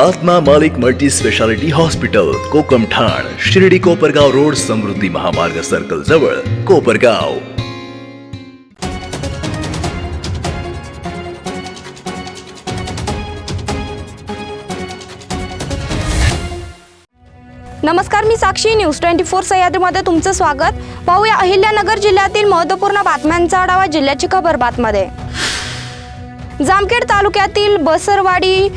आत्मा मालिक multi speciality hospital कोकम ठाण शिर्डी कोपरगाव रोड समृद्धी महामार्ग सर्कल जवळ कोपरगाव. नमस्कार मी साक्षी. न्यूज ट्वेंटी फोर सह्याद्रीमध्ये तुमचं स्वागत. पाहूया अहिल्यानगर जिल्ह्यातील महत्त्वपूर्ण बातम्यांचा आढावा जिल्ह्याची खबर बातमध्ये. जामखेड तालुक्यातील बसरवाडी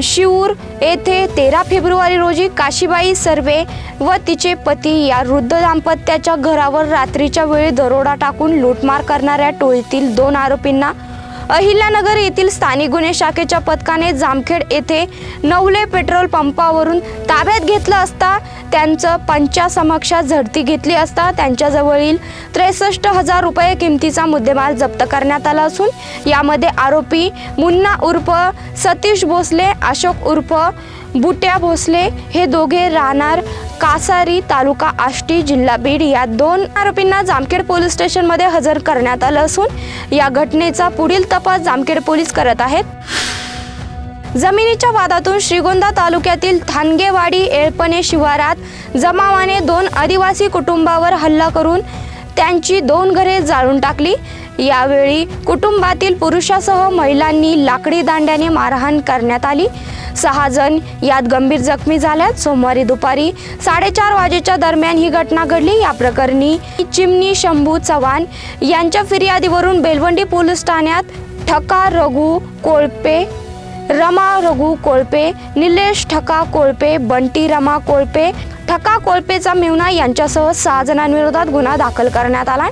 शिऊर येथे तेरा फेब्रुवारी रोजी काशीबाई सर्वे व तिचे पती या वृद्ध दाम्पत्याच्या घरावर रात्रीच्या वेळी दरोडा टाकून लूटमार करणाऱ्या टोळीतील दोन आरोपींना अहिल्यानगर येथील स्थानिक गुन्हे शाखेच्या पथकाने जामखेड येथे नवले पेट्रोल पंपावरून ताब्यात घेतलं असता त्यांचं पंचासमक्षात झडती घेतली असता त्यांच्याजवळील त्रेसष्ट हजार रुपये किमतीचा मुद्देमाल जप्त करण्यात आला असून यामध्ये आरोपी मुन्ना उर्फ सतीश भोसले अशोक उर्फ बुट्या भोसले हे दोघे राहणार कासारी तालुका आष्टी जिल्हा बीड. या दोन आरोपींना जामखेड पोलीस स्टेशनमध्ये हजर करण्यात आलं असून या घटनेचा पुढील तपास जामखेड पोलीस करत आहेत. जमिनीच्या वादातून श्रीगोंदा तालुक्यातील थानगेवाडी एळपणे शिवारात जमावाने दोन आदिवासी कुटुंबावर हल्ला करून त्यांची दोन घरे जाळून टाकली. यावेळी कुटुंबातील पुरुषासह महिलांनी लाकडी दांड्याने मारहाण करण्यात आली. सहा जण यात गंभीर जखमी झाल्यात. सोमवारी दुपारी साडेचार वाजेच्या दरम्यान ही घटना घडली. या प्रकरणी चिमणी शंभू चव्हाण यांच्या फिर्यादीवरून बेलवंडी पोलीस ठाण्यात ठका रघु कोळपे रमा रघु कोळपे निलेश ठका कोळपे बंटी रमा कोळपे ठका कोळपेचा मेहुणा यांच्यासह सहा जणांविरोधात गुन्हा दाखल करण्यात आला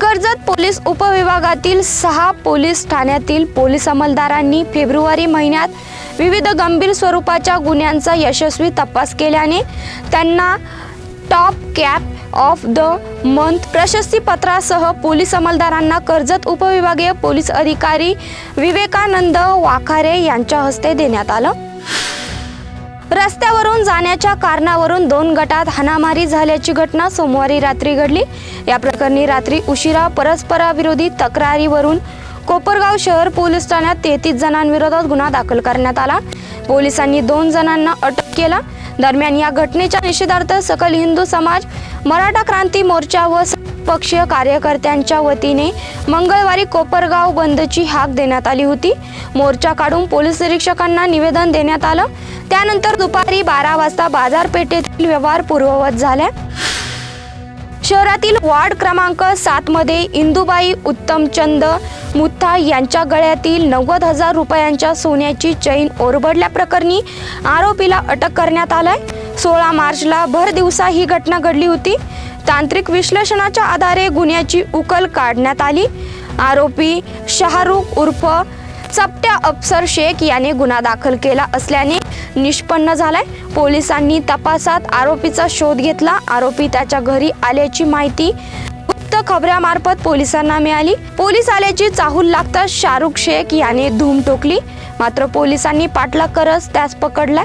कर्जत पोलीस उपविभागातील सहा पोलीस ठाण्यातील पोलीस अंमलदारांनी फेब्रुवारी महिन्यात विविध गंभीर स्वरूपाच्या गुन्ह्यांचा यशस्वी तपास केल्याने त्यांना top cap of the month प्रशस्तीपत्रासह police अंमलदारांना कर्जत उपविभागीय पोलीस अधिकारी विवेकानंद वाखारे यांच्या हस्ते देण्यात आलं. रस्त्यावरून जाण्याच्या कारणावरून दोन गटात हाणामारी झाल्याची घटना सोमवारी रात्री घडली. या प्रकरणी रात्री उशिरा परस्पराविरोधी तक्रारीवरून कोपरगाव शहर पोलीस ठाण्यात तेहतीस जणांविरोधात गुन्हा दाखल करण्यात आला. पोलिसांनी दोन जणांना अटक केला. दरम्यान या घटनेच्या निषेधार्थ सकल हिंदू समाज मराठा क्रांती मोर्चा व पक्षीय कार्यकर्त्यांच्या वतीने मंगळवारी कोपरगाव बंदची हाक देण्यात आली होती. मोर्चा काढून पोलीस निरीक्षकांना निवेदन देण्यात आलं. त्यानंतर दुपारी बारा वाजता बाजारपेठेतील व्यवहार पूर्ववत झाल्या शहरातील वार्ड क्रमांक सात मध्ये इंदुबाई उत्तमचंद मुथा यांच्या गळ्यातील नव्वद हजार रुपयांच्या सोन्याची चैन ओरबडल्याप्रकरणी आरोपीला अटक करण्यात आलाय. सोळा मार्चला भर दिवसा ही घटना घडली होती. तांत्रिक विश्लेषणाच्या आधारे गुन्ह्याची उकल काढण्यात आली. आरोपी शाहरुख उर्फ चपट्या अफसर शेख याने गुन्हा दाखल केला असल्याने निष्पन्न झालाय. पोलिसांनी तपासात आरोपीचा शोध घेतला. आरोपी त्याच्या घरी आल्याची माहिती गुप्त खबऱ्यामार्फत पोलिसांना मिळाली. पोलीस आल्याची चाहूल लागताच शाहरुख शेख याने धूम टोकली. मात्र पोलिसांनी पाठलाग करत त्यास पकडलाय.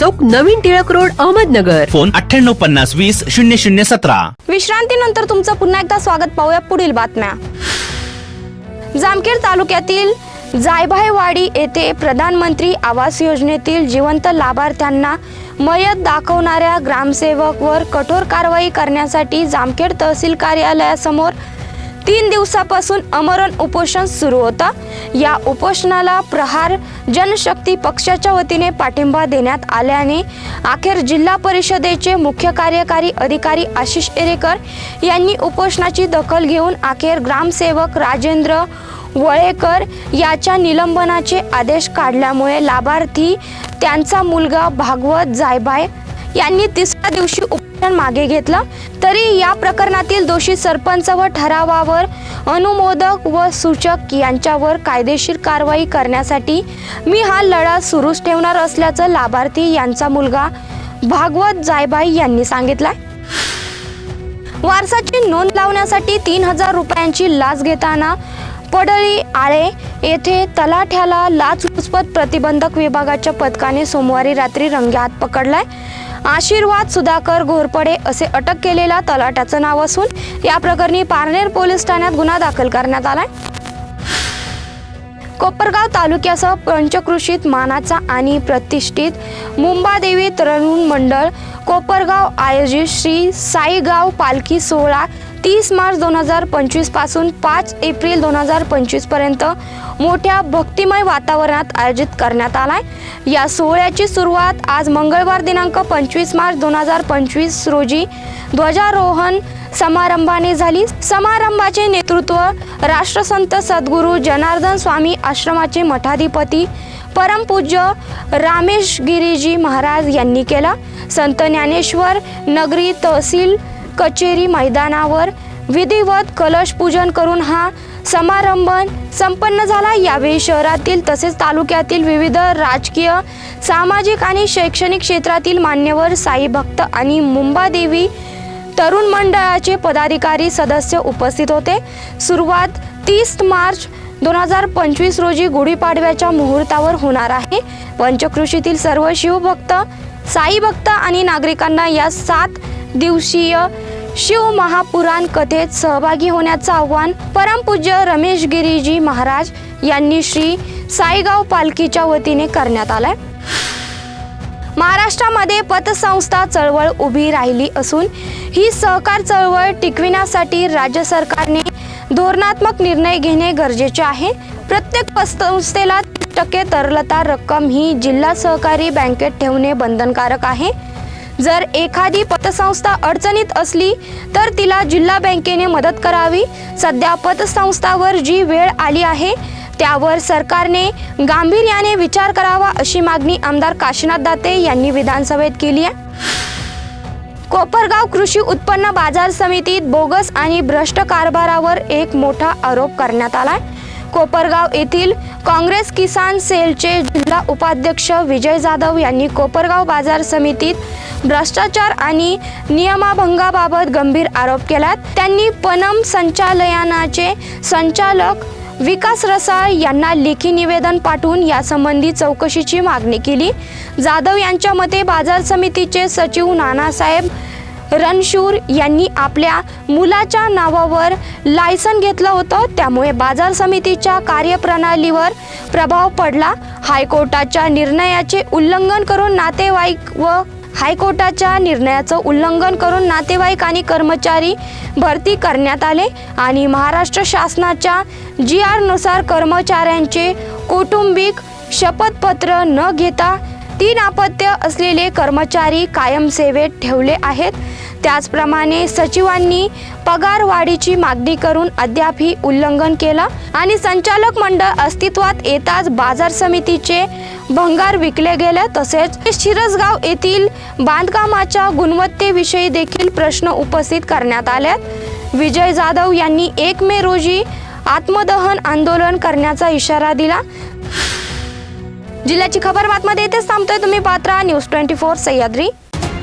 चौक नवीन टिळक रोड अहमदनगर. फोन अठ्ठ्याण्णव पन्नास वीस शून्य शून्य सतरा. विश्रांतीनंतर तुमचं पुन्हा एकदा स्वागत पाहूया पुढील बातम्या. जामखेड तालुक्यातील जायभाईवाडी येथे प्रधानमंत्री आवास योजनेतील जिवंत लाभार्थ्यांना मयत दाखवणाऱ्या ग्रामसेवकवर कठोर कारवाई करण्यासाठी जामखेड तहसील कार्यालयासमोर तीन दिवसापासून अमरण उपोषण सुरू होतं. या उपोषणाला प्रहार जनशक्ती पक्षाच्या वतीने पाठिंबा देण्यात आल्याने अखेर जिल्हा परिषदेचे मुख्य कार्यकारी अधिकारी आशिष एरेकर यांनी उपोषणाची दखल घेऊन अखेर ग्रामसेवक राजेंद्र वळेकर याच्या निलंबनाचे आदेश काढल्यामुळे लाभार्थी त्यांचा मुलगा भागवत जायबाय यांनी तिसऱ्या दिवशी उप उद्घाटन मागे घेतलं तरी या प्रकरणातील दोषी सरपंच व ठरावावर अनुमोदक व सूचक यांच्यावर कायदेशीर कारवाई करण्यासाठी मी हा लढा सुरूच ठेवणार असल्याचं लाभार्थी यांचा मुलगा भागवत जायबाई यांनी सांगितलाय. वारसाची नोंद लावण्यासाठी तीन हजार रुपयांची लाच घेताना पडळी आळे येथे तलाठ्याला लाचलुचपत प्रतिबंधक विभागाच्या पथकाने सोमवारी रात्री रंगेहात पकडलाय. आशीर्वाद सुधाकर घोरपडे असे अटक केलेल्या तलाट्याचं नाव असून या प्रकरणी पारनेर पोलीस ठाण्यात गुन्हा दाखल करण्यात आलाय. कोपरगाव तालुक्यासह पंचकृषीत मानाचा आणि प्रतिष्ठित मुंबादेवी तरुण मंडळ कोपरगाव आयोजित श्री साईगाव पालखी सोहळा तीस मार्च दोन हजार पंचवीसपासून पाच एप्रिल दोन हजार पंचवीसपर्यंत मोठ्या भक्तिमय वातावरणात आयोजित करण्यात आलाय. या सोहळ्याची सुरुवात आज मंगळवार दिनांक पंचवीस मार्च दोन हजार पंचवीस रोजी ध्वजारोहण समारंभाने झाली. समारंभाचे नेतृत्व राष्ट्रसंत सद्गुरू जनार्दन स्वामी आश्रमाचे मठाधिपती परमपूज्य रामेश गिरीजी महाराज यांनी केला. संत ज्ञानेश्वर नगरी तहसील कचेरी मैदानावर विधिवत कलश पूजन करून हा समारंभ संपन्न झाला. यावेळी शहरातील तसेच तालुक्यातील विविध राजकीय सामाजिक आणि शैक्षणिक क्षेत्रातील मान्यवर साई भक्त आणि मुंबादेवी तरुण मंडळाचे पदाधिकारी सदस्य उपस्थित होते. सुरुवात तीस मार्च दोन हजार पंचवीस रोजी गुढीपाडव्याच्या मुहूर्तावर होणार आहे. पंचकृषीतील सर्व शिवभक्त साई भक्त आणि नागरिकांना या सात दिवसीय शिव महापुराण कथेत सहभागी होण्याचं आव्हान परमपूज्य रमेश गिरीजी महाराज यांनी श्री साईगाव पालखीच्या वतीने करण्यात आलाय. महाराष्ट्रामध्ये पतसंस्था चळवळ उभी राहिली असून ही सहकार चळवळ टिकविण्यासाठी राज्य सरकारने धोरणात्मक निर्णय घेणे गरजेचे आहे. प्रत्येक पतसंस्थेला टक्के तरलता रक्कम ही जिल्हा सहकारी बँकेत ठेवणे बंधनकारक आहे. जर एखादी पतसंस्था अडचणीत असली तर तिला जिल्हा बँकेने मदत करावी. सध्या पतसंस्थावर जी वेळ आली आहे त्यावर सरकारने गांभीर्याने विचार करावा अशी मागणी आमदार काशीनाथ दाते यांनी विधानसभेत केली आहे. कोपरगाव कृषी उत्पन्न बाजार समितीत बोगस आणि भ्रष्ट कारभारावर एक मोठा आरोप करण्यात आला आहे कोपरगाव येथील काँग्रेस किसान सेलचे जिल्हा उपाध्यक्ष विजय जाधव यांनी कोपरगाव बाजार समितीत भ्रष्टाचार आणि नियमाभंगाबाबत गंभीर आरोप केलात. त्यांनी पनम संचालनाचे संचालक विकास रसाळ यांना लेखी निवेदन पाठवून यासंबंधी चौकशीची मागणी केली. जाधव यांच्या मते बाजार समितीचे सचिव नानासाहेब रणशूर यांनी आपल्या मुलाच्या नावावर लायसन घेतलं होतं. त्यामुळे बाजार समितीच्या कार्यप्रणालीवर प्रभाव पडला. हायकोर्टाच्या निर्णयाचे उल्लंघन करून नातेवाईक व हायकोर्टाच्या निर्णयाचं उल्लंघन करून नातेवाईक आणि कर्मचारी भरती करण्यात आले आणि महाराष्ट्र शासनाच्या जी आरनुसार कर्मचाऱ्यांचे कौटुंबिक शपथपत्र न घेता तीन अपत्य असलेले कर्मचारी कायम सेवेत ठेवले आहेत. त्याचप्रमाणे सचिवांनी पगार वाढीची मागणी करून अद्यापही उल्लंघन केलं आणि संचालक मंडळ अस्तित्वात येताच बाजार समितीचे भंगार विकले गेले. तसेच शिरसगाव येथील बांधकामाच्या गुणवत्तेविषयी देखील प्रश्न उपस्थित करण्यात आल्यात विजय जाधव यांनी एक मे रोजी आत्मदहन आंदोलन करण्याचा इशारा दिला. जिल्ह्याची खबर बातमध्ये येथेच थांबतोय तुम्ही Patra. News twenty four Sahyadri.